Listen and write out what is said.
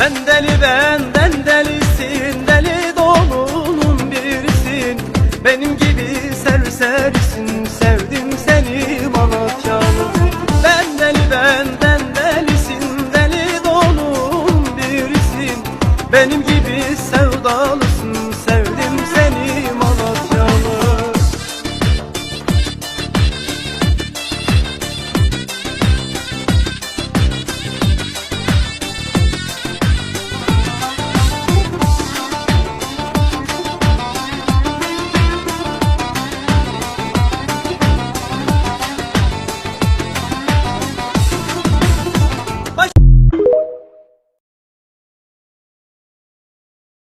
Ben deli benden delisin Deli dolunun birisin. Benim gibi serserisin Sevdim seni Malatyalım Ben deli benden delisin Deli dolunun birisin. Benim gibi sevdalı